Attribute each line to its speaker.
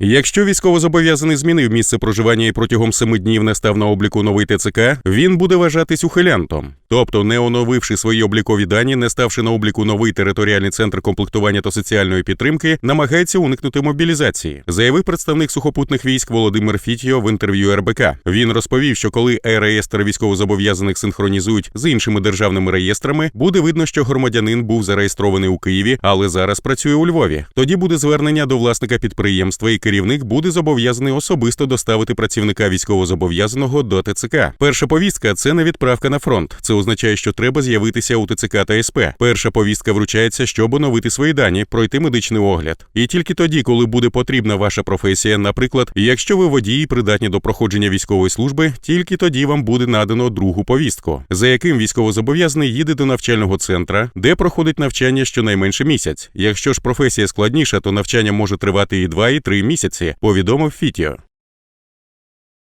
Speaker 1: Якщо військовозобов'язаний змінив місце проживання і протягом семи днів не став на обліку новий ТЦК, він буде вважатись ухилянтом. Тобто, не оновивши свої облікові дані, не ставши на обліку новий територіальний центр комплектування та соціальної підтримки, намагається уникнути мобілізації, заявив представник сухопутних військ Володимир Фітьо в інтерв'ю РБК. Він розповів, що коли реєстр військовозобов'язаних синхронізують з іншими державними реєстрами, буде видно, що громадянин був зареєстрований у Києві, але зараз працює у Львові. Тоді буде звернення до власника підприємства, і керівник буде зобов'язаний особисто доставити працівника військовозобов'язаного до ТЦК. Перша повістка це не відправка на фронт. Це означає, що треба з'явитися у ТЦК та СП. Перша повістка вручається, щоб оновити свої дані, пройти медичний огляд. І тільки тоді, коли буде потрібна ваша професія, наприклад, якщо ви водії придатні до проходження військової служби, тільки тоді вам буде надано другу повістку, за яким військовозобов'язаний їде до навчального центра, де проходить навчання щонайменше місяць. Якщо ж професія складніша, то навчання може тривати і 2, і 3 місяці, повідомив Фітіо.